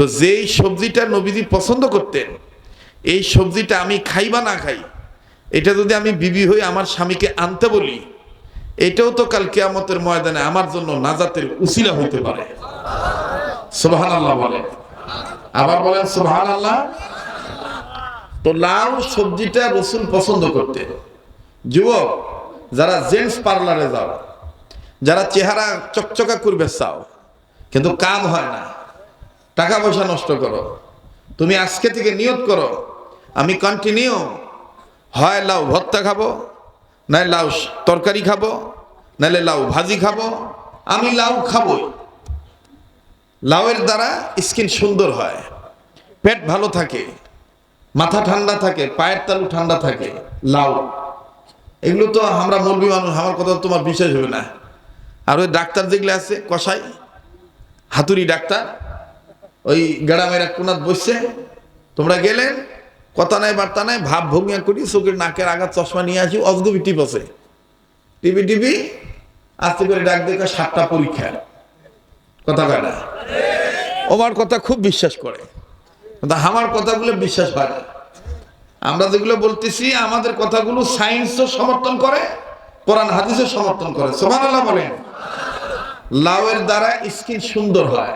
তো যেই সবজিটা নবীজি পছন্দ করতেন, এই সবজিটা আমি খাই বা না খাই, এটা যদি আমি বিবি হয়ে আমার স্বামীকে আনতে বলি, এটাও তো কাল কেয়ামতের ময়দানে আমার জন্য নাজাতের উসিলা হইতে পারে। সুবহান আল্লাহ বলেন। আবার বলেন সুবহান আল্লাহ তো লাউ সবজিটা রসুন পছন্দ করতেন। যুবক, যারা জেন্টস পার্লারে যাও, যারা চেহারা চকচকা করবে চাও, কিন্তু কাম হয় না। টাকা পয়সা নষ্ট করো। তুমি আজকে থেকে নিয়ত করো। আমি কন্টিনিউ হয় লাউ ভর্তা খাব নাই লাউ তরকারি খাব, নাহলে লাউ ভাজি খাব। আমি লাউ খাবই। লাউয়ের দ্বারা স্কিন সুন্দর হয়, পেট ভালো থাকে, মাথা ঠান্ডা থাকে, পায়ের তালু ঠান্ডা থাকে, লাউ। এগুলো তো আমরা মৌলবী মানুষ, আমার কথা তোমার বিশ্বাস হবে না। আর ওই ডাক্তার যেগুলো আছে কষাই হাতুড়ি ডাক্তার ওই গ্রামের এক কোনাত বসছে। তোমরা গেলে, কথা নাই, বার্তা নাই, ভাব ভঙ্গিয়া করি চোখের নাকের আঘাত চশমা নিয়ে আসি, অজগবি টিপ আছে। টিভি টিভি আস্তে করে ডাক দেখে সাতটা পরীক্ষা। কথা না? ওমার কথা খুব বিশ্বাস করে। আমার কথাগুলো বিশ্বাস হয় আমরা যেগুলো বলতেছি, আমাদের কথাগুলো সায়েন্সও সমর্থন করে, কোরআন, হাদিসও সমর্থন করে। সোমান আল্লাহ বলেন, লাউয়ের দ্বারা স্কিন সুন্দর হয়।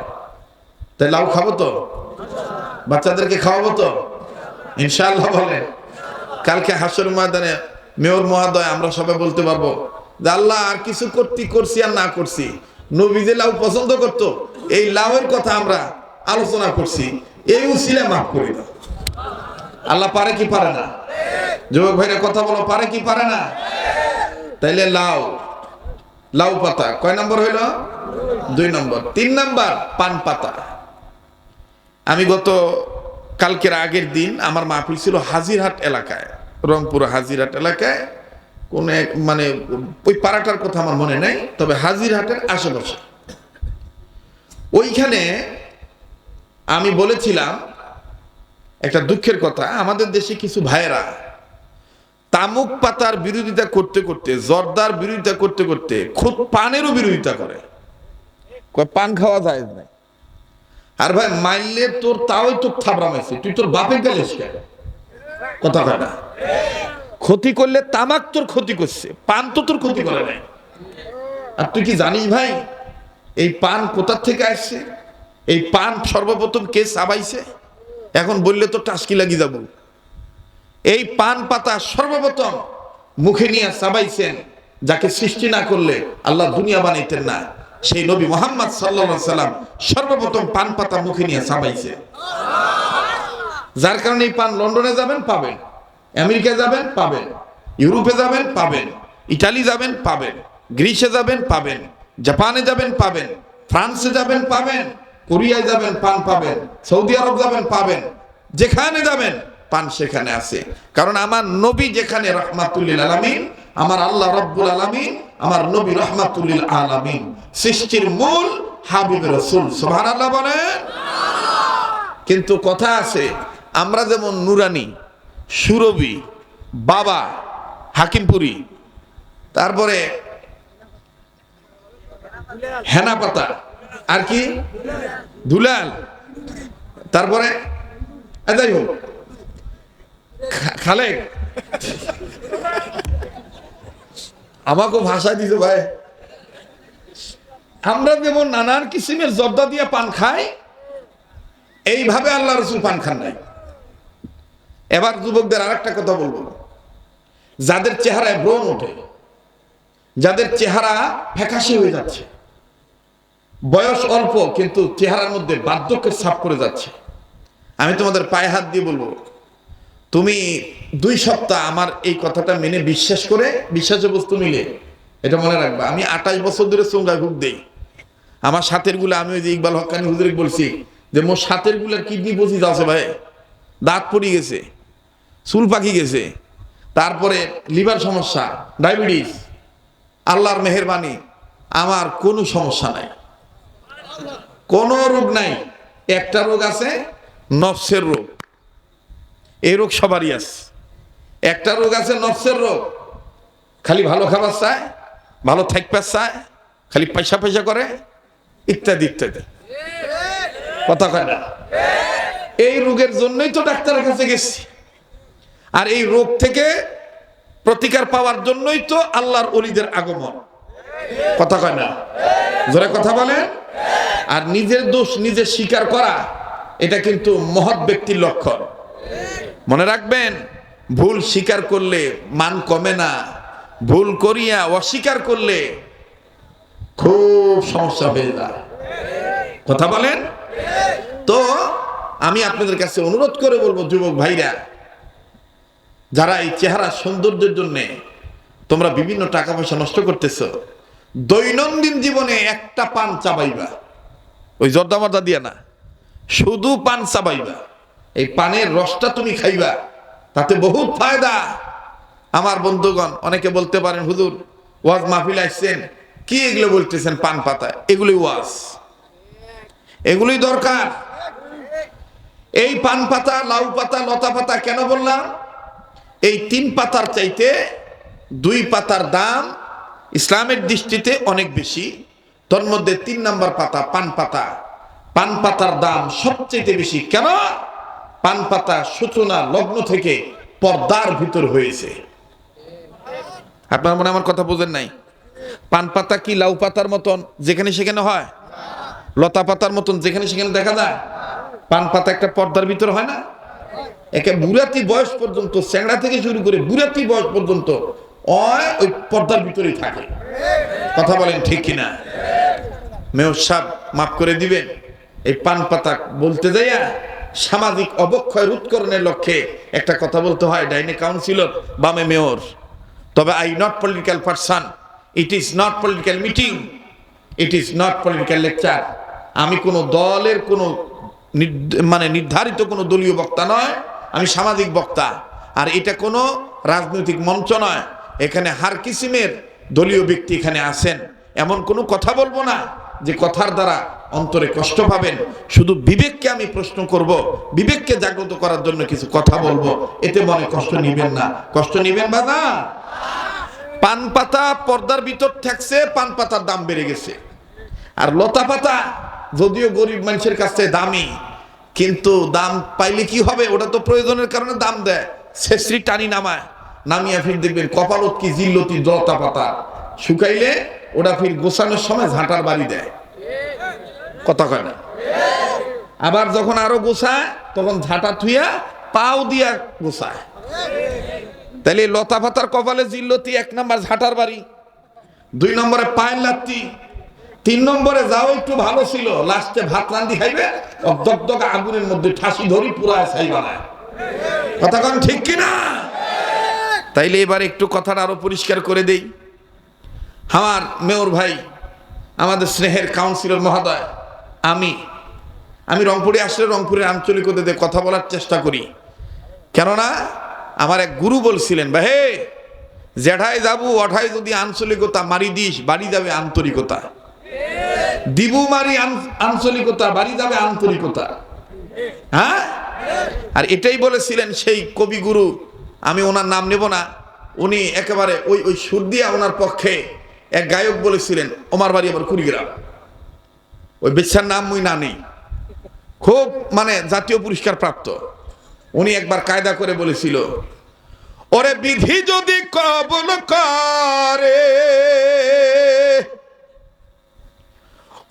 তাই লাউ খাব তো? বাচ্চাদেরকে খাওয়াবো তো? ইনশাআল্লাহ বলেন কালকে হাসর ময়দানে মেয়র মহাদয়, আমরা সবাই বলতে পারব যে আল্লাহ আর কিছু করতে করছি আর না করছি। নবী যে লাউ পছন্দ করতো। এই লাউয়ের কথা আমরা আলোচনা করছি। এই উসিলে মাফ করে দাও আল্লাহ পারে কি পারে না? যুবক ভাইরা, কথা বলো, পারে কি পারে না? তাইলে লাউ লাউ পাতা। কয় নম্বর হইল? দুই নম্বর। তিন নম্বর, পান পাতা। আমি গত কালকের আগের দিন আমার মাহফিল ছিল হাজিরহাট এলাকায়, রংপুর হাজিরহাট এলাকায়। কোন এক মানে ওই পাড়াটার কথা আমার মনে নেই, তবে হাজিরহাটের আশেপাশে। ওইখানে আমি বলেছিলাম একটা দুঃখের কথা, আমাদের দেশে কিছু ভাইয়েরা তামুক পাতার বিরোধিতা করতে করতে, জর্দার বিরোধিতা করতে করতে, খুদ পানেরও বিরোধিতা করে। পান খাওয়া যায় না আর ভাই মাইলে তোর তাও তোর থাবড়ামাইছে। তুই তোর বাপের গেলিস কেন কথা কয় না? ক্ষতি করলে তামাক তোর ক্ষতি করছে, পান তো তোর ক্ষতি করে নাই। আর তুই কি জানিস ভাই, এই পান কোথার থেকে আসছে? এই পান সর্বপ্রথম কে সাবাইছে এখন বললে তো টাসকি লাগি যাব। এই পান পাতা সর্বপ্রথম মুখে নিয়ে সাবাইছেন যাকে সৃষ্টি না করলে আল্লাহ দুনিয়া বানাইতেন না। সেই নবী মোহাম্মদ সাল্লা সাল্লাম সর্বপ্রথম পান পাতা মুখে নিয়ে সাবাইছে যার কারণে পান লন্ডনে যাবেন, পাবেন। আমেরিকা যাবেন, পাবেন। ইউরোপে যাবেন, পাবেন। ইটালি যাবেন, পাবেন। গ্রিসে যাবেন, পাবেন। জাপানে যাবেন, পাবেন। ফ্রান্সে যাবেন, পাবেন। কোরিয়ায় যাবেন, পান পাবেন। সৌদি আরব যাবেন, পাবেন। যেখানে যাবেন, পান সেখানে আছে। কারণ আমার নবী যেখানে রহমাতুল্লিল আলামিন, আমার আল্লাহ রব্বুল আলামিন আমার নবী রহমাতুল্লিল আলামিন সৃষ্টির মূল হাবিব রসুল সুবহান আল্লাহ বলেন। কিন্তু কথা আছে, আমরা যেমন নুরানি সুরবি বাবা, হাকিমপুরি, তারপরে হেনা পাতা আর কি? দুলাল, তারপরে যাই হোক খালেক। আমাকেও ভাষা দিতে ভাই। আমরা যেমন নানান কিসিমের জর্দা দিয়ে পান খাই, এইভাবে আল্লাহ রসুল পান খান নাই। এবার যুবকদের আর একটা কথা বলব। যাদের চেহারায় ব্রণ ওঠে, যাদের চেহারা ফ্যাকাশে হয়ে যাচ্ছে, বয়স অল্প, কিন্তু চেহারার মধ্যে বার্ধক্যের ছাপ করে যাচ্ছে। আমি তোমাদের পায়ে হাত দিয়ে বলব তুমি দুই সপ্তাহ আমার এই কথাটা মেনে বিশ্বাস করে বিশ্বাসের বস্তু মিলে এটা মনে রাখবে। আমি আঠাশ বছর ধরে চোঙ্গা ঘুক দেই। আমার সাথেরগুলো, আমি ওই যে ইকবাল হকানি হুজুরে বলছি যে, মোর সাথেরগুলার কিডনি পচিস আছে ভাই। দাঁত পড়ে গেছে, চুল পাকি গেছে। তারপরে লিভার সমস্যা, ডায়াবেটিস। আল্লাহর মেহরবানি, আমার কোনো সমস্যা নাই। কোনো রোগ নাই। একটা রোগ আছে, নফসের রোগ। এই রোগ সবারই আছে। একটা রোগ আছে নফসের রোগ। খালি ভালো খাবার চায়, ভালো থাকবার চায়, খালি পয়সা পয়সা করে, ইত্যাদি ইত্যাদি। কথা কয় না? এই রোগের জন্যই তো ডাক্তারের কাছে গেছি। আর এই রোগ থেকে প্রতিকার পাওয়ার জন্যই তো আল্লাহর অলিদের আগমন। কথা কয় না? জোরে কথা বলেন। আর নিজের দোষ নিজে স্বীকার করা, এটা কিন্তু মহৎ ব্যক্তির লক্ষণ। মনে রাখবেন, ভুল স্বীকার করলে মান কমে না, ভুল করিয়া অস্বীকার করলে খুব সমস্যা হয়ে যায়। কথা বলেন? তো আমি আপনাদের কাছে অনুরোধ করে বলব, যুবক ভাইরা, যারা এই চেহারা সৌন্দর্যের জন্য তোমরা বিভিন্ন টাকা পয়সা নষ্ট করতেছ, দৈনন্দিন জীবনে একটা পান চাবাইবা। ওই জর্দা মর্দা দিয়া না, শুধু পান চাবাইবা। এই পানের রসটা তুমি খাইবা, তাতে বহুত ফায়দা। আমার বন্ধুগণ, অনেকে বলতে পারেন, হুজুর, ওয়াজ মাহফিল আসছেন কি এগুলো বলতেছেন পান পাতায় এগুলোই ওয়াজ। এগুলোই দরকার। এই পান পাতা, লাউ পাতা, লতা পাতা কেন বললাম? এই তিন পাতার চাইতে দুই পাতার দাম ইসলামের দৃষ্টিতে অনেক বেশি। তোর মধ্যে তিন নম্বর পাতা পান পাতা। পান পাতার দাম সবচেয়ে বেশি। কেন? পান পাতা, সূচনা, লগ্ন থেকে পর্দার ভিতর হয়েছে। আপনার মনে আমার কথা বোঝেন নাই? পান পাতা কি লাউ পাতার মতন যেখানে সেখানে হয়? লতা পাতার মতন যেখানে সেখানে দেখা যায়? পান পাতা একটা পর্দার ভিতর হয় না? একে বুড়াতি বয়স পর্যন্ত স্যাংড়া থেকে শুরু করে বুড়াতি বয়স পর্যন্ত অয় ওই পর্দার ভিতরেই থাকে। কথা বলেন ঠিক কিনা? মেয়র সাহেব, মাফ করে দিবেন। এই পান পাতা বলতে যাইয়া সামাজিক অবক্ষয় রোধকরণের লক্ষ্যে একটা কথা বলতে হয়, ডাইনে কাউন্সিলর, বামে মেয়র। তবে I not political person it is not political meeting it is not political lecture আমি কোনো দলের কোনো মানে নির্ধারিত কোনো দলীয় বক্তা নয়, আমি সামাজিক বক্তা। আর এটা কোনো রাজনৈতিক মঞ্চ নয়। এখানে হার কিসিমের দলীয় ব্যক্তি এখানে আছেন। এমন কোনো কথা বলব না। যে কথার দ্বারা অন্তরে কষ্ট পাবেন, শুধু বিবেককে আমি প্রশ্ন করব, বিবেককে জাগ্রত করার জন্য কিছু কথা বলব, এতে মনে কষ্ট নিবেন না। কষ্ট নিবেন বাবা? পান পাতা পর্দার ভিতর থাকছে পান পাতার দাম বেড়ে গেছে। আর লতা পাতা, যদিও গরিব মানুষের কাছে দামি, কিন্তু দাম পাইলে কি হবে? ওটা তো প্রয়োজনের কারণে দাম দেয়। শেষরি টানি নামায়, নামিয়া ফির দেখবেন কপালত কি জিল্লতি লতা পাতা। শুকাইলে ওটা ফির গোছানোর সময় ঝাঁটার বাড়ি দেয়। কথা কয় না? আবার যখন আরও গোছায় তখন ঝাঁটা থুইয়া পাও দিয়া গোছায় তাহলে লতা পাতার কপালে জিল্লতি এক নম্বর ঝাঁটার বাড়ি, দুই নম্বরে পায়ের লাত্তি, তিন নম্বরে যাও একটু ভালো ছিল, লাস্টে ভাত রান্দি খাইবে দগদগ আগুনের মধ্যে ঠাসি ধরি পুরায় ছাই বানায়। কথা কন ঠিক কিনা? তাইলে এবার একটু কথাটা আরও পরিষ্কার করে দেই। আমার মেয়র ভাই, আমাদের স্নেহের কাউন্সিলর মহোদয়, আমি। আমি রংপুরে আসলে রংপুরের আঞ্চলিকতাতে কথা বলার চেষ্টা করি। কেননা, আমার এক গুরু বলছিলেন বা হে জেঠায় যাবু, অঠাই যদি আঞ্চলিকতা মারি দিস, বাড়ি যাবে আন্তরিকতা। দিবু মারি আঞ্চলিকতা, বাড়ি যাবে আন্তরিকতা। হ্যাঁ? আর এটাই বলেছিলেন সেই কবিগুরু। আমি ওনার নাম নেব না। উনি একেবারে ওই ওই সুর দিয়া ওনার পক্ষে এক গায়ক বলেছিলেন, ওমার বাড়ি আবার কুড়িগ্রাম। ওই বেচ্ছার নাম মুই না নেই। খুব মানে জাতীয় পুরস্কার প্রাপ্ত। উনি একবার কায়দা করে বলেছিল, ওরে বিধি যদি কবল করে,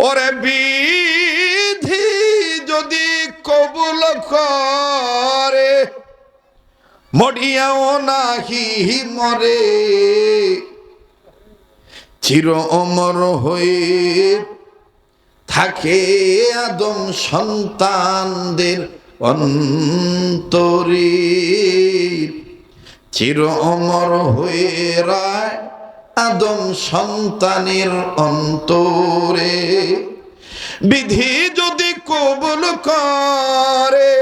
ওরে বিধি যদি কবুল করে, মরিয়াও নাহি মরে। চির অমর হয়ে থাকে আদম সন্তানদের অন্তরে। চির অমর হয়ে রায় আদম সন্তানের অন্তরে। বিধি যদি কবুল করে।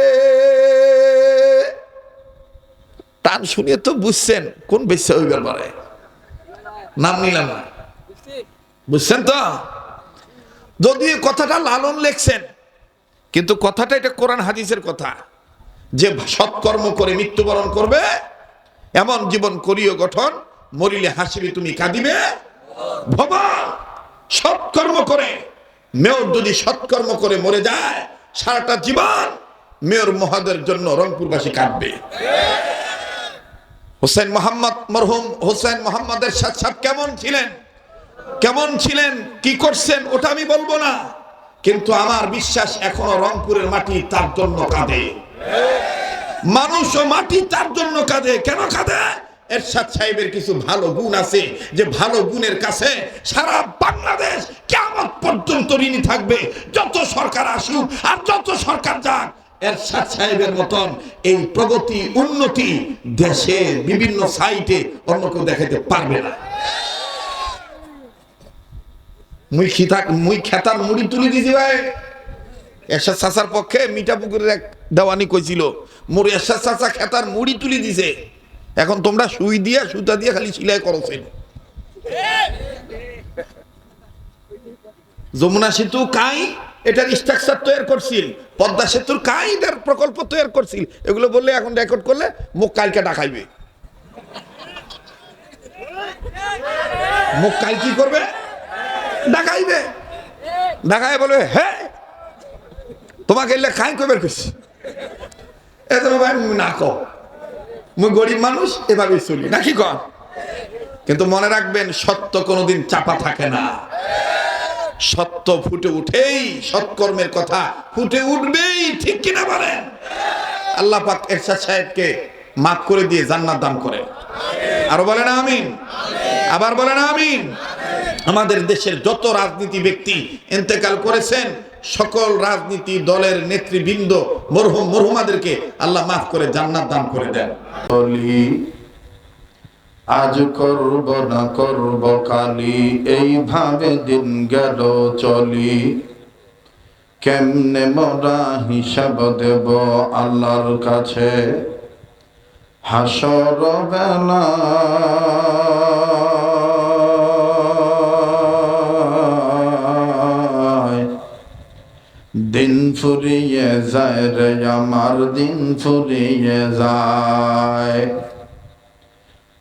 টান শুনিয়ে তো বুঝছেন কোন বেশ্যা হইবার পারে নাম নিলাম না। বুঝছেন তো? যদি কথাটা লালন লেখছেন, কিন্তু কথাটা এটা কোরআন হাদিসের কথা, যে সৎকর্ম করে মৃত্যুবরণ করবে, এমন জীবন করিও গঠন, মরিলে হাসিবি তুমি কাঁদিবে, ভবা, সৎকর্ম করে, মেয়র যদি সৎকর্ম করে মরে যায়, সারাটা জীবন মেয়র মহাদের জন্য রংপুরবাসী কাঁদবে। হোসেন মোহাম্মদ, মরহুম হোসেন মোহাম্মদের সাথ সাথ কেমন ছিলেন? কেমন ছিলেন, কি করছেন, ওটা আমি বলব না। কিন্তু আমার বিশ্বাস এখনও রংপুরের মাটি তার জন্য কাঁদে। মানুষ ও মাটি তার জন্য কাঁদে। কেন কাঁদে? এরশাদ সাহেবের কিছু ভালো গুণ আছে যে ভালো গুণের কাছে সারা বাংলাদেশ কেমন পর্যন্ত ঋণী থাকবে, যত সরকার আসুক আর যত সরকার যাক, এরশাদ সাহেবের মতন এই প্রগতি, উন্নতি দেশের বিভিন্ন সাইটে অন্য কেউ দেখাতে পারবে না। মুই খিতা, মুই খেতার মুড়ি তুলি দিছি ভাই। এরশাদ চাচার পক্ষে মিঠাপুকুরের এক দেওয়ানি কইছিল, মোর এরশাদ চাচা খেতার মুড়ি তুলি দিছে। এখন তোমরা সুই দিয়া, সুতা দিয়ে খালি সিলাই করছেন যমুনা সেতু কাই, এটার স্ট্রাকচার তৈরি করছিল। পদ্মা সেতুর কাই এটার প্রকল্প তৈরি করছিল। এগুলো বললে এখন রেকর্ড করলে মুখ কালকে ডাকাইবে মুখ কাল কি করবে? ডাকাইবে। ডাকায় বলবে হ্যাঁ তোমাকে এলে খাই কবে করছি? এ না কও। মুই গরিব মানুষ এভাবে চলি। নাকি কন? কিন্তু মনে রাখবেন, সত্য কোনোদিন চাপা থাকে না। সত্য ফুটে উঠেই সৎকর্মের কথা ফুটে উঠবেই, ঠিক কিনা বলেন? আল্লাহ পাক এরশাদ সাহেবকে মাফ করে দিয়ে জান্নাত দান করে আরও বলেন আমিন। আবার বলেন আমিন। আমাদের দেশের যত রাজনীতি ব্যক্তি ইন্তেকাল করেছেন, সকল রাজনীতি দলের নেতৃবৃন্দ, মরহুম মরহুমাদেরকে আল্লাহ মাফ করে জান্নাত দান করে দেন। আজ করব না করব কালি, এইভাবে দিন গেল চলি। কেমনে মরা হিসাব দেব আল্লাহর কাছে? হাসর বেলা দিন ফুরিয়ে যায় রে আমার, দিন ফুরিয়ে যায়।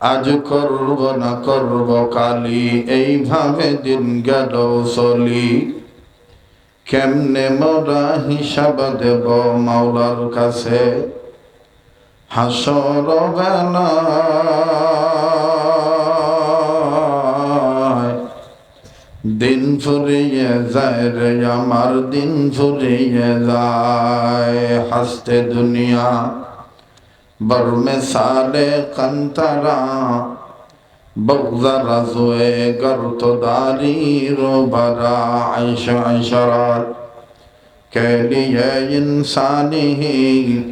আজ করব না করব কালি, এইভাবে দিন গেল চলি। কেমনে মোরা হিসাব দেব মাওলার কাছে? হাসর বেলায় دن فری زہر یا مر، دن فری زائے ہست دنیا، بر میں سارے کنترا بغض رزوے گر تو داری رو برا عیش عشرات کہ لیے انسانی ہی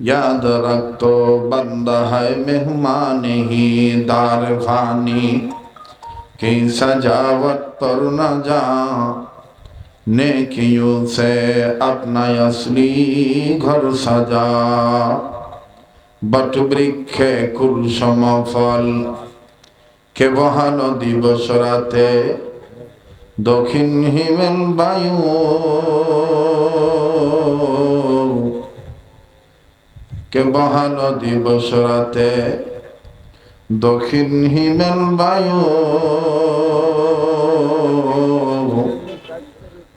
یاد رکھ تو بندہ ہے مہمان ہی، دار فانی۔ की सजावट पर न जा नेकियों से अपना असली घर सजा বট বৃক্ষে কুল সমফল কে বহান দিবস রাতে দক্ষিণ হিমেল বায়ু কে বহান দিবস রাতে দক্ষিণ হিমেল বায়ু।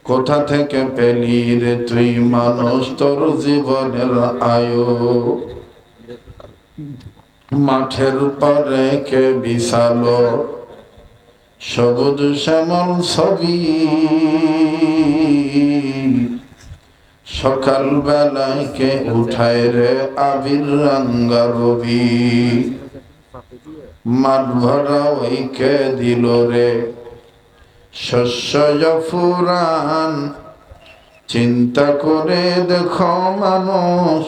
কোথা থেকে পেলি রে তুই মানুষ? তোর জীবনের আয়ু। মাঠের পরে কে বিশালো? সবুজ শ্যামল ছবি। সকাল বেলায় কে উঠায় রে আবির রাঙ্গা রবি? মাঠ ভরা ওই কে দিল রে। শস্য ফুরান, চিন্তা করে দেখো মানুষ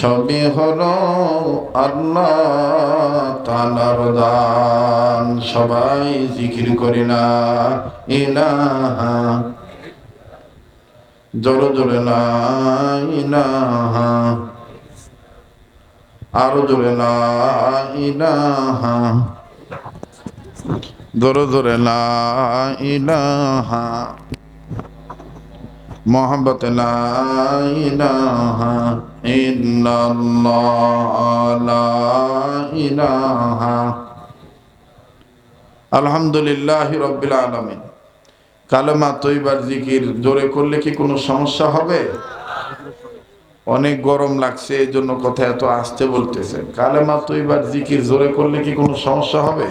সবই হলো আল্লাহ তালার দান। সবাই জিকির করি না, ইলাহা, জোরে জোরে না, ইলাহা। আরও জোরে না ইলাহা মোহাম্মত লা লা আলহামদুলিল্লাহ রব্বিল আলামিন। কালেমা তৈবার জিকির জোরে করলে কি কোনো সমস্যা হবে? অনেক গরম লাগছে এই জন্য কথা এত আসতে বলতেছে কালেমা তো এবার জিকির জোরে করলে কি কোনো সমস্যা হবে?